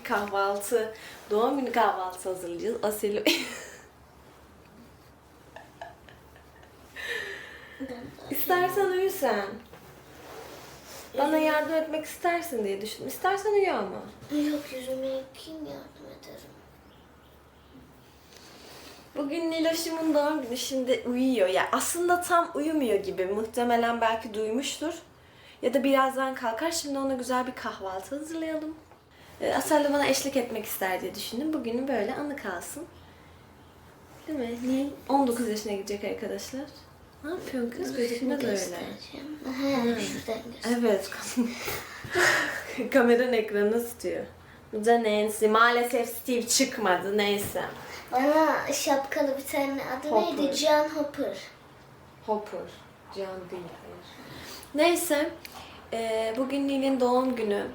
bir kahvaltı, doğum günü kahvaltısı hazırlayacağız. Asel'i... İstersen uyu sen. Bana yardım etmek istersin diye düşündüm. İstersen uyu ama. Yok yüzümü yıkayayım yardım ederim. Bugün Niloş'umun doğum günü şimdi uyuyor. Ya aslında tam uyumuyor gibi. Muhtemelen belki duymuştur. Ya da birazdan kalkar. Şimdi ona güzel bir kahvaltı hazırlayalım. Ee, de bana eşlik etmek ister diye düşündüm. Bugünün böyle anı kalsın. Değil mi? Nil 19 yaşına gidecek arkadaşlar. Ne yapıyorsun kız? Gözükme de öyle. Evet. Kameranın ekranını tutuyor. Bu da Nancy. Maalesef Steve çıkmadı. Neyse. Bana şapkalı bir tane adı Hopper. neydi? John Hopper. Hopper. Can değil, hayır. Neyse. eee, bugün Nil'in doğum günü.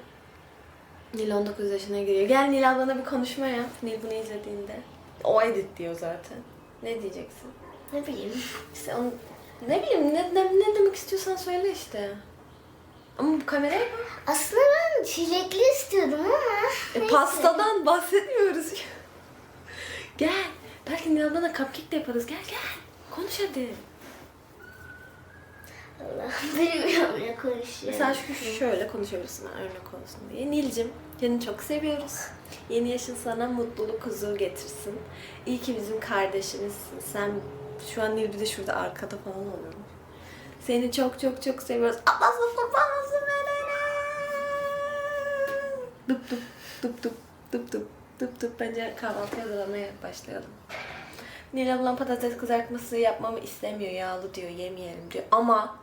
Nil 19 yaşına giriyor. Gel Nil ablana bir konuşma yap. Nil bunu izlediğinde. O edit diyor zaten. Ne diyeceksin? Ne bileyim. İşte onu, ne bileyim ne, ne, ne demek istiyorsan söyle işte. Ama bu kameraya bak. Aslında ben çilekli istiyordum ama. E, pastadan bahsetmiyoruz. gel. Belki Nil ablana cupcake de yaparız. Gel gel. Konuş hadi. Bilmiyorum ne konuşuyor. Mesela şu şöyle konuşabilirsin örnek olsun diye. Nilcim seni çok seviyoruz. Yeni yaşın sana mutluluk, huzur getirsin. İyi ki bizim kardeşimizsin. Sen şu an Nil bir de şurada arkada falan oluyormuş. Seni çok çok çok seviyoruz. Kurban olsun benim. Dup dup dup dup dup dup dup dup. Bence kahvaltı hazırlamaya başlayalım. Nil ablam patates kızartması yapmamı istemiyor yağlı diyor yemeyelim diyor. Ama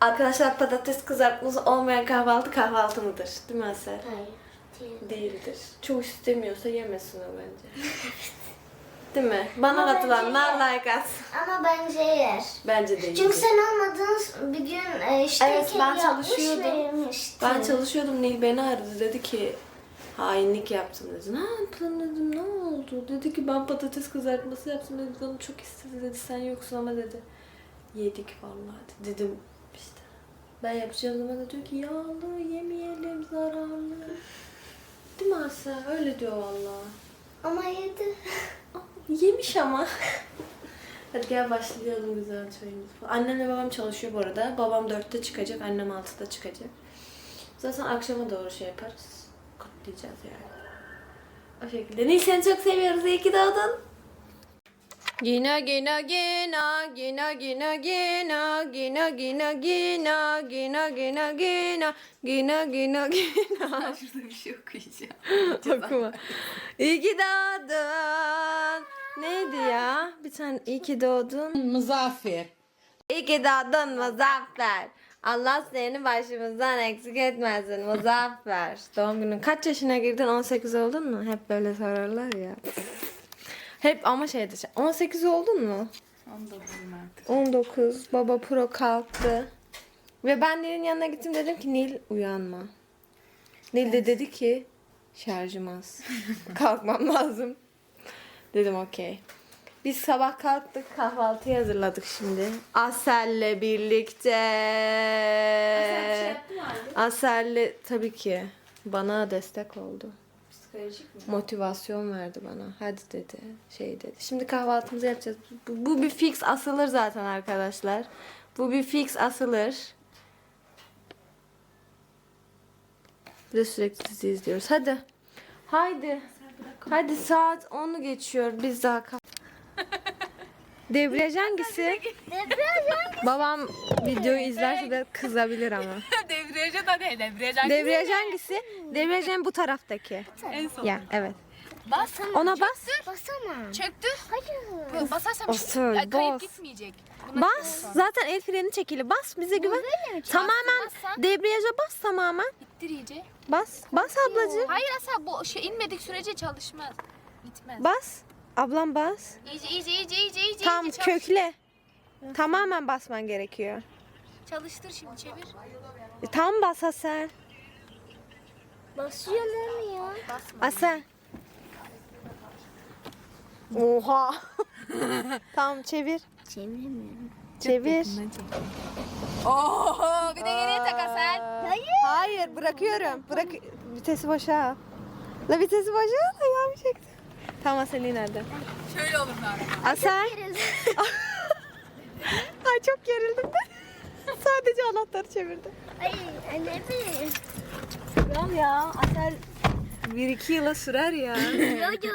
arkadaşlar patates kızartması olmayan kahvaltı kahvaltı mıdır? Değil mi Asel? Hayır. Değil. Değildir. Çoğu istemiyorsa yemesin o bence. Değil mi? Bana Ama katılanlar like atsın. Ama bence yer. Bence değil. Çünkü sen olmadığın bir gün e, işte Evet, ben çalışıyordum. Ben çalışıyordum Nil beni aradı dedi ki hainlik yaptım dedi. Ne yaptın dedim ne oldu? Dedi ki ben patates kızartması yaptım dedi. Canım çok istedi dedi. Sen yoksun ama dedi. Yedik vallahi dedi. Dedim. Ben yapacağım zaman da diyor ki yağlı yemeyelim zararlı. Değil mi Asya? Öyle diyor vallahi. Ama yedi. Yemiş ama. Hadi gel başlayalım güzel çayımız. Annemle babam çalışıyor bu arada. Babam dörtte çıkacak, annem altıda çıkacak. Zaten akşama doğru şey yaparız. Kutlayacağız yani. O şekilde. Nil seni çok seviyoruz. İyi ki doğdun. Gina gina gina gina gina gina gina gina gina gina gina gina gina gina gina Şurada bir şey okuyacağım. Okuma. İyi ki doğdun. Neydi ya? Bir tane iyi ki doğdun. Muzaffer. İyi ki doğdun Muzaffer. Allah seni başımızdan eksik etmesin Muzaffer. Doğum günün kaç yaşına girdin? 18 oldun mu? Hep böyle sorarlar ya. Hep ama şeyde şey. 18 oldun mu? Onu da bilmem. 19. Baba pro kalktı. Ve ben Nil'in yanına gittim dedim ki Nil uyanma. Nil de dedi ki şarjım az. Kalkmam lazım. Dedim okey. Biz sabah kalktık kahvaltıyı hazırladık şimdi. Asel'le birlikte. Asel'le tabii ki bana destek oldu. Psikolojik mi? Motivasyon verdi bana. Hadi dedi. Şey dedi. Şimdi kahvaltımızı yapacağız. Bu, bu bir fix asılır zaten arkadaşlar. Bu bir fix asılır. Bir de sürekli dizi izliyoruz. Hadi. Haydi. Hadi saat 10'u geçiyor. Biz daha Debriyaj hangisi? Babam videoyu izlerse de kızabilir ama. Debriyaja da değil. Debriyaj hangisi? Debriyaj en bu taraftaki. en son. Ya evet. Bas. Ona bas. Basamam. Çöktü. Hayır. Basarsan Basar, Ay, kayıp bas. gitmeyecek. Buna Bas. Zaten el freni çekili. Bas bize güven. Tamamen Bastırmazsan- debriyaja bas tamamen. ittir iyice. Bas. Bas ablacığım. Hayır Asel bu şey inmedik sürece çalışmaz. Gitmez. Bas. Ablam bas. iyice iyice iyice iyice iyice. Tam iyice çalış- kökle. Tamamen basman gerekiyor. Çalıştır şimdi çevir. E, tam bas Asel. Basıyor mu ya? Basma. Asel. Oha. tamam çevir. Çeviremiyorum. Çevir. Oo, bir de geriye tak Asel. Hayır. Hayır bırakıyorum. Bırak vitesi boşa. La vitesi boşa ayağımı çekti. Tamam Asel nerede? Şöyle olur araba? Asel. Ay çok gerildim ben. Sadece anahtarı çevirdim. Ay anne bir. Tamam ya Asel 1-2 yıla sürer ya. Yoyo.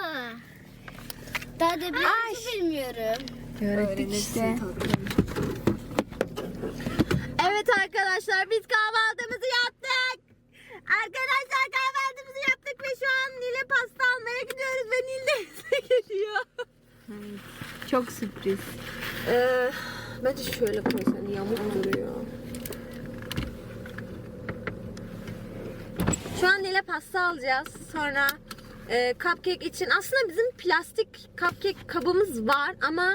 Daha da bir şey bilmiyorum. Öğrettik işte. Evet arkadaşlar biz kahvaltımızı yaptık. Arkadaşlar kahvaltımızı yaptık ve şu an Nil'e pasta almaya gidiyoruz ve Nil de geliyor. Çok sürpriz. Ee, bence şöyle koysan yamuk duruyor. Şu an Nil'e pasta alacağız. Sonra e, cupcake için aslında bizim plastik cupcake kabımız var ama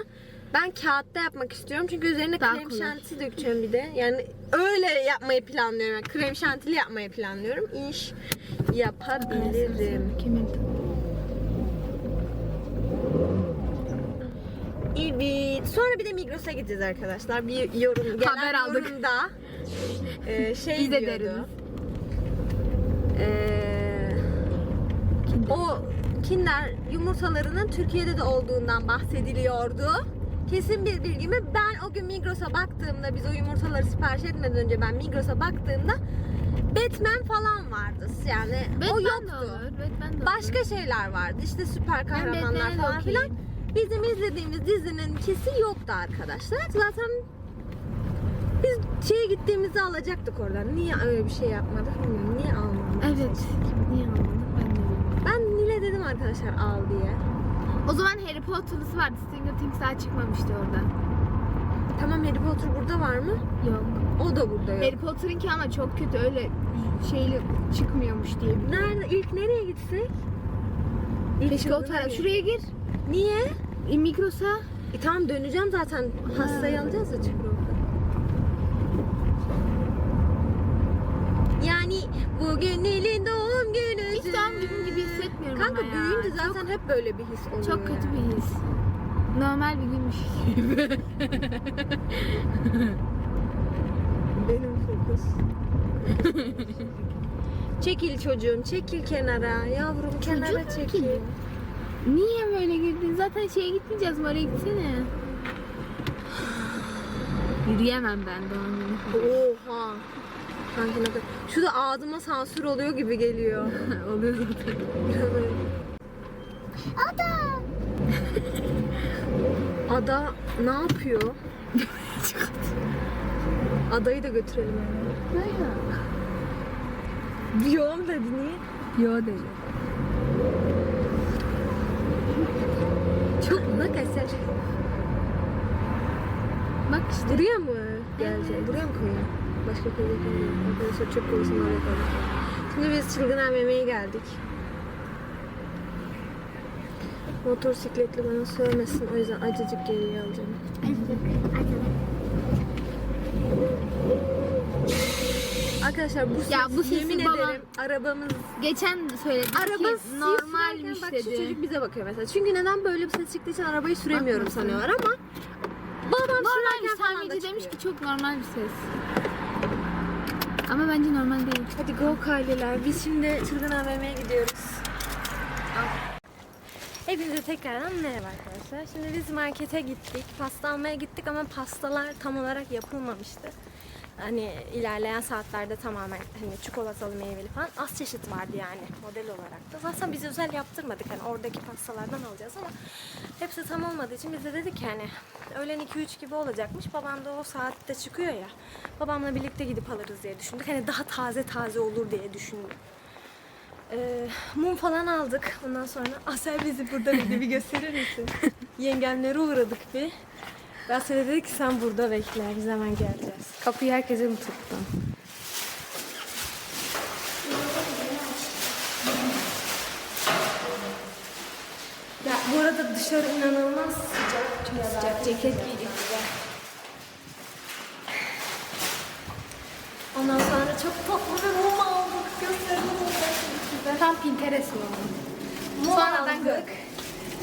ben kağıtta yapmak istiyorum çünkü üzerine Daha krem şanti dökeceğim bir de. Yani öyle yapmayı planlıyorum. Yani krem şantili yapmayı planlıyorum. İş yapabilirim. Kimin? Evet. Sonra bir de Migros'a gideceğiz arkadaşlar. Bir yorum gelen Haber aldık. yorumda e, şey Biz de diyordu. E, o Kinder yumurtalarının Türkiye'de de olduğundan bahsediliyordu. Kesin bir bilgimi ben o gün Migros'a baktığımda biz o yumurtaları sipariş etmeden önce ben Migros'a baktığımda Batman falan vardı. Yani o yoktu. Batman de Başka şeyler vardı. İşte süper kahramanlar Batman'e de falan okeyim. Bizim izlediğimiz dizinin kesi yoktu arkadaşlar. Zaten biz şeye gittiğimizde alacaktık oradan. Niye öyle bir şey yapmadık bilmiyorum. Niye almadık? Evet. Niye almadık ben de bilmiyorum. Ben Nil'e dedim arkadaşlar al diye. O zaman Harry Potter'lısı vardı. Stranger Things daha çıkmamıştı orada. Tamam Harry Potter burada var mı? Yok. O da burada yok. Harry Potter'ınki ama çok kötü öyle şeyli çıkmıyormuş diye. Nerede? İlk nereye gitsek? Keşke o tarafa. Şuraya gir. Niye? E, Migros'a. E tamam döneceğim zaten. Hastayı alacağız çıkıyor. Yani bugün Nil'in doğum günü. Hiç doğum günüm gibi hissetmiyorum Kanka ama ya. büyüyünce zaten hep böyle bir his oluyor. Çok kötü bir his. Normal bir günmüş gibi. Benim fokus. çekil çocuğum, çekil kenara. Yavrum kenara çekil. ki. Niye böyle girdin? Zaten şeye gitmeyeceğiz? Oraya gitsene. Yürüyemem ben doğum günü. Oha. Kanki ne kadar... Şu da ağzıma sansür oluyor gibi geliyor. Oluyor zaten. Ada. Ada ne yapıyor? Adayı da götürelim yani. Biyom dedi niye? Yo dedi. Çok bak eser. Bak işte. Buraya mı gelecek? Buraya mı koyayım? Başka yok. Arkadaşlar çöp koysun oraya koyalım. Şimdi biz çılgın AVM'ye geldik. Motosikletli bana sövmesin. O yüzden acıcık geriye alacağım. Arkadaşlar bu ses, Ya bu sesi yemin babam- ederim arabamız Geçen söyledim Araba ki normalmiş bak dedi. şu çocuk bize bakıyor mesela. Çünkü neden böyle bir ses çıktığı için arabayı süremiyorum Bakmasın. sanıyorlar ama babam Normalmiş. Tamirci demiş ki çok normal bir ses. Ama bence normal değil. Hadi go Kayleler. Biz şimdi Çılgın AVM'ye gidiyoruz. Hepinize tekrardan merhaba arkadaşlar. Şimdi biz markete gittik. Pasta almaya gittik ama pastalar tam olarak yapılmamıştı. Hani ilerleyen saatlerde tamamen hani çikolatalı meyveli falan az çeşit vardı yani model olarak da. Zaten biz özel yaptırmadık hani oradaki pastalardan alacağız ama hepsi tam olmadığı için biz de dedik ki hani öğlen 2-3 gibi olacakmış. Babam da o saatte çıkıyor ya. Babamla birlikte gidip alırız diye düşündük. Hani daha taze taze olur diye düşündük. Ee, mum falan aldık. Ondan sonra Asel bizi burada bir, bir gösterir misin? Yengemlere uğradık bir. Asel dedi ki sen burada bekle biz hemen geleceğiz. Kapıyı herkese mi tuttun? Ya bu arada dışarı inanılmaz sıcak. Çok sıcak. Ceket giydik bize. Ondan sonra çok tatlı bir mum aldık. Gösterelim size. Tam Pinterest mi Sonradan aldık.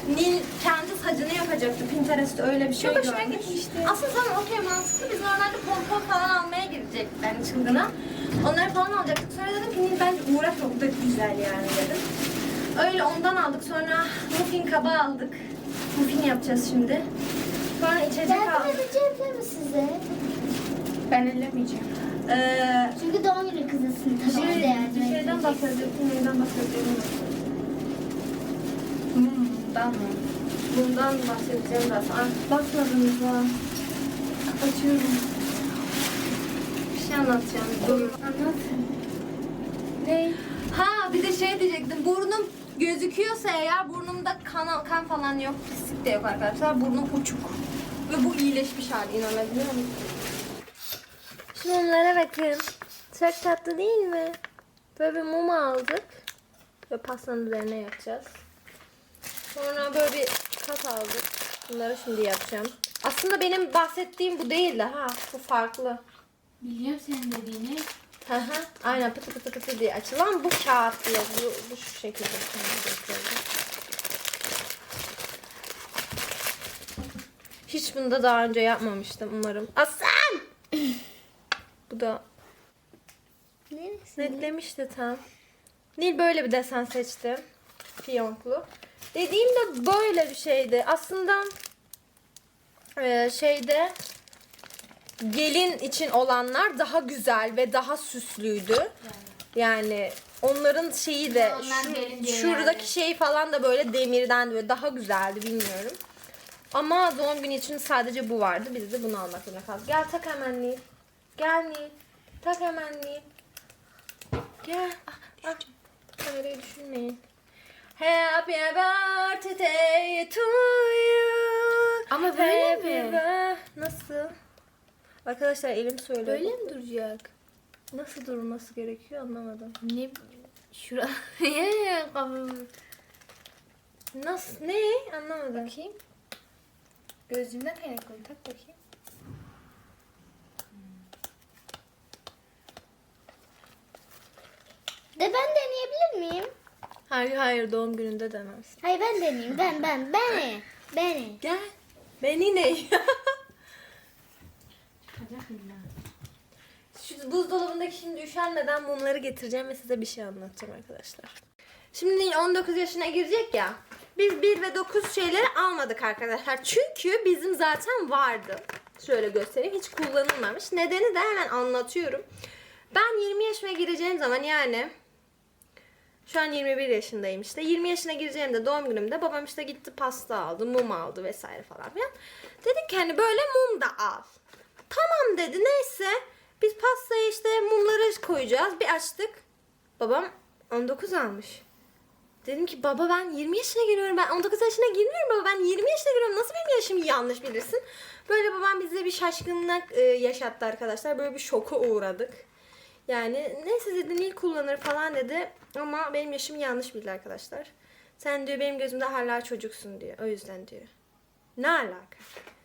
Nil kendi sacını yapacaktı. Pinterest öyle bir şey Çok hoşuma görmüş. gitmişti. Aslında tamam okey mantıklı. Biz normalde pompon falan almaya gidecektik ben çılgına. Onları falan alacaktık. Sonra dedim ki Nil bence uğra çok da güzel yani dedim. Öyle ondan aldık. Sonra muffin kaba aldık. Muffin yapacağız şimdi. Sonra içecek Yardım aldık. edeceğim mi size? Ben ellemeyeceğim. Ee, Çünkü doğum günü kızısın. Tabii ki de yardım bir şeyden edeceksin. bahsedecektim. Neyden bahsedeceğim? Hmm, mı? Bundan bahsedeceğim biraz. Ay, bakmadınız ha. Açıyorum. Bir şey anlatacağım. Dur. Anlat. Ne? Ha bir de şey diyecektim. Burnum gözüküyorsa eğer burnumda kan, kan falan yok. Pislik de yok arkadaşlar. Burnum uçuk. Ve bu iyileşmiş hali inanabiliyor musun? Şu mumlara bakın. Çok tatlı değil mi? Böyle bir mum aldık. Ve pastanın üzerine yapacağız. Sonra böyle bir kat aldık. Bunları şimdi yapacağım. Aslında benim bahsettiğim bu değildi ha. Bu farklı. Biliyorum senin dediğini. Hı hı. Aynen pıtı pıtı pıtı diye açılan bu kağıtlı. Bu, bu şu şekilde. Şimdi. Hiç bunu da daha önce yapmamıştım umarım. Aslan! bu da Neresi? netlemişti tam. Nil böyle bir desen seçti. Fiyonklu. Dediğim de böyle bir şeydi. Aslında e, şeyde gelin için olanlar daha güzel ve daha süslüydü. Yani onların şeyi de Onlar şu- diye şuradaki yani. şey falan da böyle demirden böyle daha güzeldi bilmiyorum. Ama doğum günü için sadece bu vardı. Biz de bunu almak zorunda kaldık. Gel tak hemen Nil. Gel Nil. Tak hemen Nil. Gel. Ah, ah. Kamerayı düşünmeyin. Happy birthday to you. Ama böyle Happy mi? Nasıl? Arkadaşlar elim söylüyor. Böyle mi duracak? Nasıl durması gerekiyor anlamadım. Ne? Şura. Kafam. Nasıl? Ne? Anlamadım. Bakayım. Gözlüğümden kaynaklı. Tak bakayım. De ben deneyebilir miyim? Hayır hayır doğum gününde demez. Hayır ben deneyeyim. Ben ben beni. Beni. Gel. Beni ne? Şu buzdolabındaki şimdi üşenmeden mumları getireceğim ve size bir şey anlatacağım arkadaşlar. Şimdi Nil 19 yaşına girecek ya. Biz 1 ve 9 şeyleri almadık arkadaşlar. Çünkü bizim zaten vardı. Şöyle göstereyim. Hiç kullanılmamış. Nedeni de hemen anlatıyorum. Ben 20 yaşıma gireceğim zaman yani şu an 21 yaşındayım işte. 20 yaşına gireceğimde doğum günümde babam işte gitti pasta aldı, mum aldı vesaire falan filan. Dedik ki hani böyle mum da al. Tamam dedi neyse. Biz pastaya işte mumları koyacağız. Bir açtık. Babam 19 almış. Dedim ki baba ben 20 yaşına giriyorum. Ben 19 yaşına girmiyorum baba. Ben 20 yaşına giriyorum. Nasıl benim yaşımı yanlış bilirsin? Böyle babam bize bir şaşkınlık e, yaşattı arkadaşlar. Böyle bir şoka uğradık. Yani neyse dedi Nil kullanır falan dedi. Ama benim yaşımı yanlış bildi arkadaşlar. Sen diyor benim gözümde hala çocuksun diyor. O yüzden diyor. Ne alaka?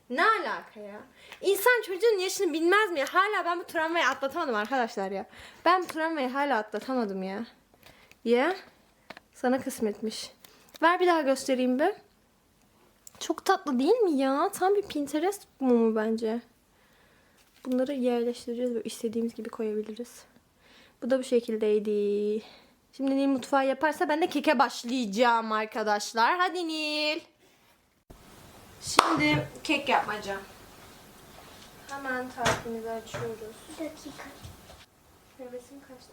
Ne alaka ya? İnsan çocuğun yaşını bilmez mi ya? Hala ben bu travmayı atlatamadım arkadaşlar ya. Ben bu travmayı hala atlatamadım ya. Ya? Sana kısmetmiş. Ver bir daha göstereyim bir. Çok tatlı değil mi ya? Tam bir Pinterest mumu bence. Bunları yerleştireceğiz ve istediğimiz gibi koyabiliriz. Bu da bu şekildeydi. Şimdi Nil mutfağı yaparsa ben de keke başlayacağım arkadaşlar. Hadi Nil. Şimdi kek yapmaca. Hemen tarifimizi açıyoruz. Bir dakika. Hevesim kaçtı?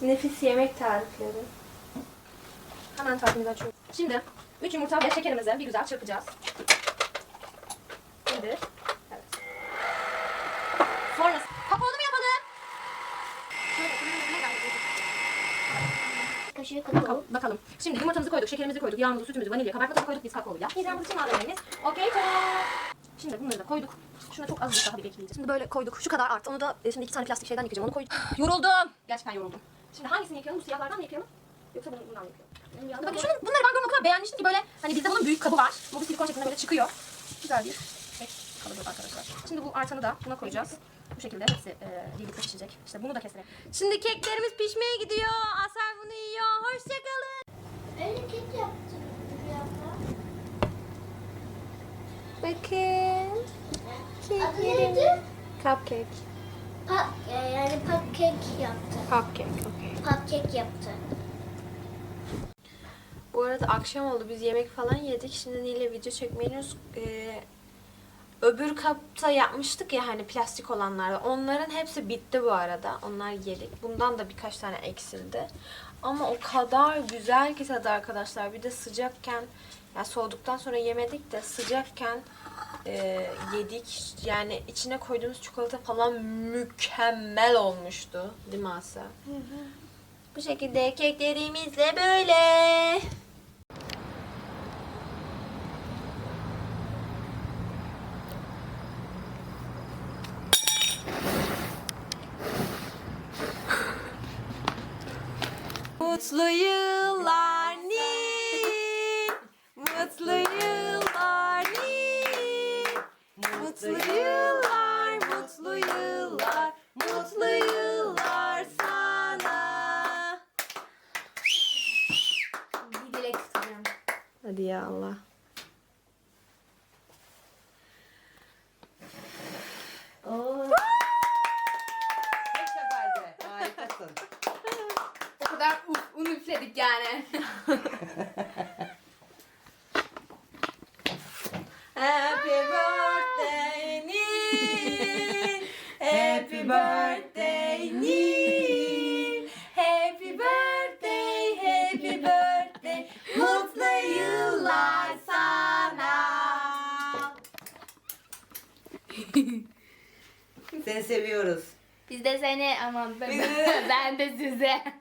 Nefis yemek tarifleri. Hemen tarifimizi açıyoruz. Şimdi 3 yumurta ve şekerimizi bir güzel çırpacağız. Şimdi evet. Sonra kapalı mı yapalım? Şöyle bunun üzerine gayret Kaşığı kakao. Bakalım, bakalım. Şimdi yumurtamızı koyduk, şekerimizi koyduk, yağımızı, sütümüzü, vanilya, kabartma tozu koyduk, biz yağ. Yiyeceğimiz için malzemelerimiz. Okey tamam. Şimdi bunları da koyduk. Şuna çok az bir daha bir bekleyeceğiz. Şimdi böyle koyduk. Şu kadar art. Onu da e, şimdi iki tane plastik şeyden yıkayacağım. Onu koyduk. yoruldum. Gerçekten yoruldum. Şimdi hangisini yıkayalım? Bu siyahlardan mı yıkayalım? Yoksa bunu, bundan mı yıkayalım? Bakın şunu, bunları ben böyle o kadar beğenmiştim ki böyle hani bizde bunun büyük kabı var. Bu bir silikon şeklinde böyle çıkıyor. Güzel bir kek kalıbı arkadaşlar. Şimdi bu artanı da buna koyacağız. Bu şekilde hepsi e, birlikte pişecek. İşte bunu da keserek. Şimdi keklerimiz pişmeye gidiyor. Asel bunu yiyor. Hoşçakalın. Öyle kek yaptım. Bakın. Neydi? Cupcake. Pak, e, yani cupcake yaptı. Cupcake, okey. Cupcake yaptı. Bu arada akşam oldu. Biz yemek falan yedik. Şimdi Nil'le video çekmeyiz. Ee, öbür kapta yapmıştık ya hani plastik olanlarda. Onların hepsi bitti bu arada. Onlar yedik. Bundan da birkaç tane eksildi. Ama o kadar güzel ki tadı arkadaşlar. Bir de sıcakken ya soğuduktan sonra yemedik de sıcakken e, yedik. Yani içine koyduğumuz çikolata falan mükemmel olmuştu. Değil mi Asya? Bu şekilde keklerimiz de böyle. Mutlu yıllar Nil. Mutlu yıllar Nil. Mutlu yıllar, mutlu yıllar, mutlu yıllar sana. Bir dilek tutacağım. Hadi ya Allah. Tek seferde. Harikasın. O kadar üfledik yani. Happy birthday Nil. Happy birthday Nil. Happy birthday, happy birthday. Mutlu yıllar sana. Seni seviyoruz. Biz de seni ama ben, ben de size.